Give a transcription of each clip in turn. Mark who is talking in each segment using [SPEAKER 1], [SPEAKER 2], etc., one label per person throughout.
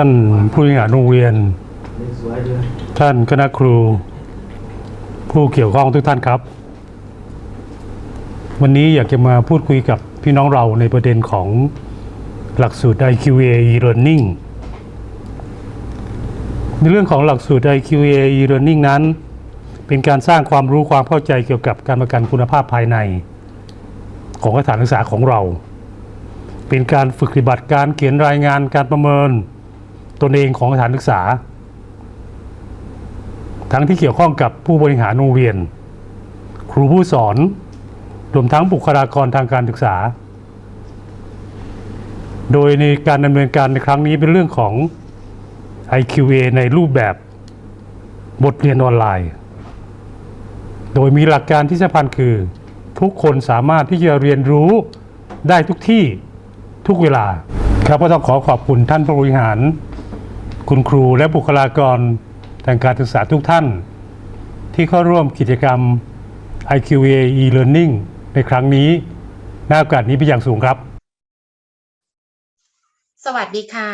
[SPEAKER 1] ท่านผู้บริหารโรงเรียน ท่านคณะครู ผู้เกี่ยวข้องทุกท่านครับ วันนี้อยากจะมาพูดคุยกับพี่น้องเราในประเด็นของหลักสูตร IQA e-learning ในเรื่องของหลักสูตร IQA e-learning นั้น เป็นการสร้างความรู้ความเข้าใจเกี่ยวกับการประกันคุณภาพภายใน ของสถานศึกษาของเรา เป็นการฝึกปฏิบัติการเขียนรายงานการประเมิน ตนเองของสถานศึกษา ทั้งที่เกี่ยวข้องกับผู้บริหารโรงเรียน ครูผู้สอนรวมทั้งบุคลากรทางการศึกษา โดยในการดำเนินการในครั้งนี้เป็นเรื่องของ IQA ในรูปแบบบทเรียนออนไลน์ โดยมีหลักการที่สำคัญคือ ทุกคนสามารถที่จะเรียนรู้ได้ทุกที่ทุกเวลา ครับก็ต้องขอขอบคุณท่านผู้บริหาร คุณครูและบุคลากรทางการศึกษาทุกท่าน ที่เข้าร่วมกิจกรรม IQA e-learning ในครั้งนี้น่าโอกาสนี้เป็นอย่างสูงครับ
[SPEAKER 2] สวัสดีค่ะ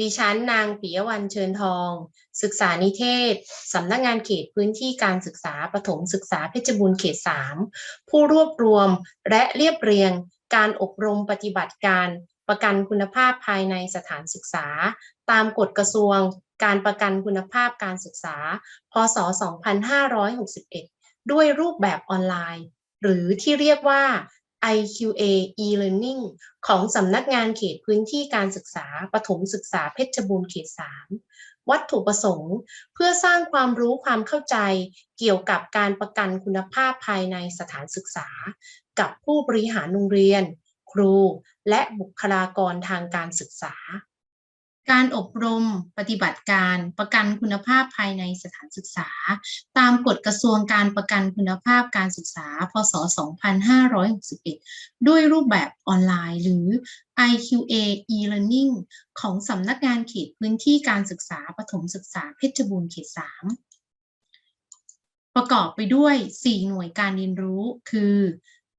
[SPEAKER 2] ดิฉันนางปิยวรรณเชิญทอง ศึกษานิเทศ สำนักงานเขตพื้นที่การศึกษาประถมศึกษาเพชรบูรณ์เขต 3 ผู้รวบรวมและเรียบเรียงการอบรมปฏิบัติการ ประกันคุณภาพภายในสถานศึกษา ตามกฎกระทรวงการประกันคุณภาพการศึกษา พศ 2561 ด้วยรูปแบบออนไลน์ หรือที่เรียกว่า IQA e-learning ของสำนักงานเขตพื้นที่การศึกษาประถมศึกษาเพชรบูรณ์เขต 3 วัตถุประสงค์ เพื่อสร้างความรู้ความเข้าใจเกี่ยวกับการประกันคุณภาพภายในสถานศึกษา กับผู้บริหารโรงเรียน รูและบุคลากรทางการศึกษา การอบรมปฏิบัติการประกันคุณภาพภายในสถานศึกษา ตามกฎกระทรวงการประกันคุณภาพการศึกษา พศ 2561 ด้วยรูปแบบออนไลน์หรือ IQA e-learning ของสำนักงานเขตพื้นที่การศึกษาประถมศึกษาเพชรบูรณ์เขต 3ประกอบไปด้วย 4 หน่วยการเรียนรู้ คือ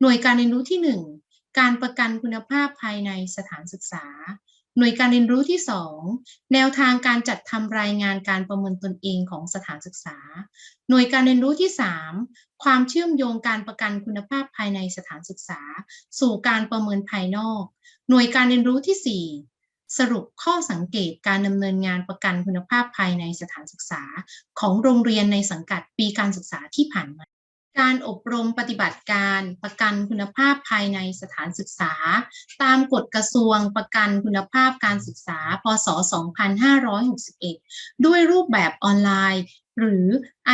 [SPEAKER 2] หน่วยการเรียนรู้ที่1 การประกันคุณภาพภายในสถานศึกษา หน่วยการเรียนรู้ที่ 2 แนวทางการจัดทำรายงานการประเมินตนเองของสถานศึกษา หน่วยการเรียนรู้ที่ 3 ความเชื่อมโยงการประกันคุณภาพภายในสถานศึกษา สู่การประเมินภายนอก หน่วยการเรียนรู้ที่ 4สรุปข้อสังเกตการดำเนินงานประกันคุณภาพภายในสถานศึกษา ของโรงเรียนในสังกัดปีการศึกษาที่ผ่านมา การอบรมปฏิบัติการประกันคุณภาพภายในสถานศึกษา ตามกฎกระทรวงประกันคุณภาพการศึกษา พศ 2561 ด้วยรูปแบบออนไลน์ หรือ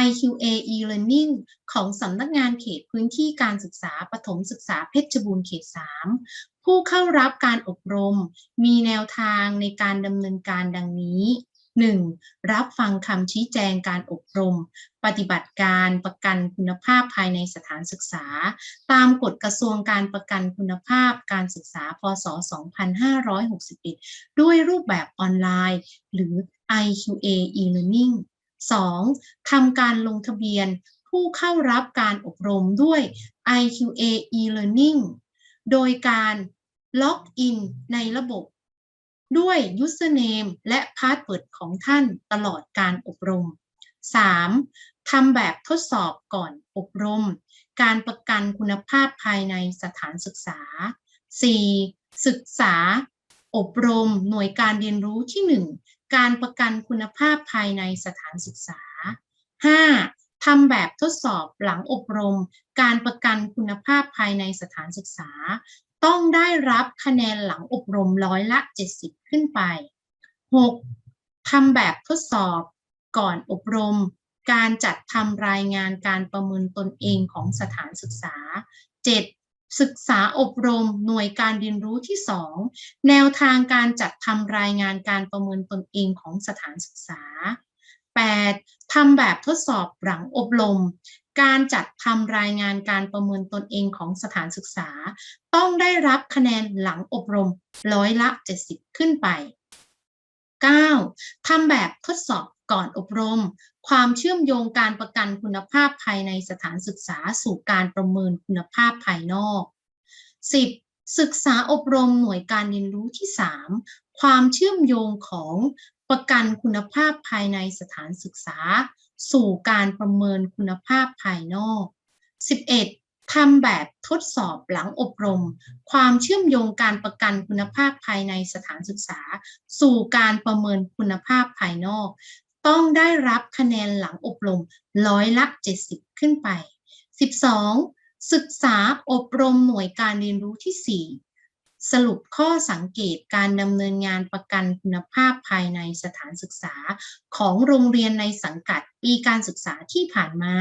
[SPEAKER 2] IQA e-learning ของสำนักงานเขตพื้นที่การศึกษาประถมศึกษาเพชรบูรณ์เขต 3 ผู้เข้ารับการอบรม มีแนวทางในการดำเนินการดังนี้ 1. รับฟังคำชี้แจงการอบรม ปฏิบัติการประกันคุณภาพภายในสถานศึกษา ตามกฎกระทรวงการประกันคุณภาพการศึกษา พศ 2561 ด้วยรูปแบบออนไลน์ หรือ IQA e-learning 2. ทำการลงทะเบียนผู้เข้ารับการอบรมด้วย IQA e-learning โดยการล็อกอินในระบบ ด้วย username และ password ของท่านตลอดการอบรม 3. ทำแบบทดสอบก่อนอบรม การประกันคุณภาพภายในสถานศึกษา 4. ศึกษา อบรมหน่วยการเรียนรู้ที่ 1 การประกันคุณภาพภายในสถานศึกษา 5. ทำแบบทดสอบหลังอบรม การประกันคุณภาพภายในสถานศึกษา ต้องได้รับคะแนนหลังอบรมร้อยละ 70 ขึ้นไป 6. ทำแบบทดสอบก่อนอบรม การจัดทำรายงานการประเมินตนเองของสถานศึกษา 7. ศึกษาอบรมหน่วยการเรียนรู้ที่ 2 แนวทางการจัดทำรายงานการประเมินตนเองของสถานศึกษา 8. ทำแบบทดสอบหลังอบรม การจัดทำรายงานการประเมินตนเองของสถานศึกษา ต้องได้รับคะแนนหลังอบรมร้อยละ 70 ขึ้นไป 9. ทำแบบทดสอบก่อนอบรม ความเชื่อมโยงการประกันคุณภาพภายในสถานศึกษาสู่การประเมินคุณภาพภายนอก 10. ศึกษาอบรมหน่วยการเรียนรู้ที่ 3 ความเชื่อมโยงของประกันคุณภาพภายในสถานศึกษา สู่การประเมินคุณภาพภายนอก 11. ทำแบบทดสอบหลังอบรม ความเชื่อมโยงการประกันคุณภาพภายในสถานศึกษา สู่การประเมินคุณภาพภายนอก ต้องได้รับคะแนนหลังอบรมร้อยละ 70 ขึ้นไป 12. ศึกษาอบรมหน่วยการเรียนรู้ที่ 4 สรุปข้อสังเกตการดำเนินงานประกันคุณภาพภายในสถานศึกษาของโรงเรียนในสังกัดปีการศึกษาที่ผ่านมา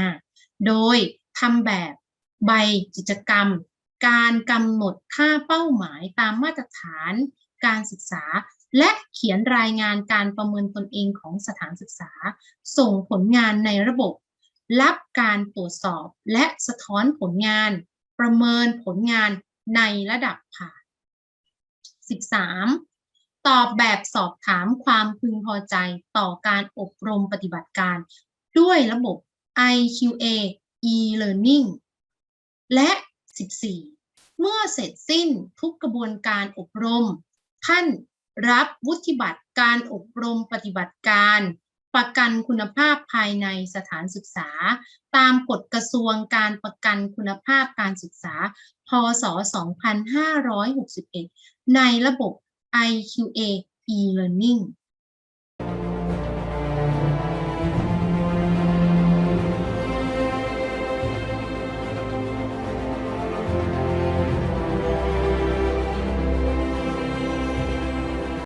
[SPEAKER 2] โดยทำแบบใบกิจกรรม การกำหนดค่าเป้าหมายตามมาตรฐานการศึกษา และเขียนรายงานการประเมินตนเองของสถานศึกษา ส่งผลงานในระบบ รับการตรวจสอบและสะท้อนผลงาน ประเมินผลงานในระดับผ่าน 13. ตอบแบบสอบถามความพึงพอใจต่อการอบรมปฏิบัติการ ด้วยระบบ IQA e-learning และ 14. เมื่อเสร็จสิ้นทุกกระบวนการอบรม ท่านรับวุฒิบัตรการอบรมปฏิบัติการ ประกันคุณภาพภายในสถานศึกษา ตามกฎกระทรวงการประกันคุณภาพการศึกษา พศ 2561 ในระบบ IQA e-learning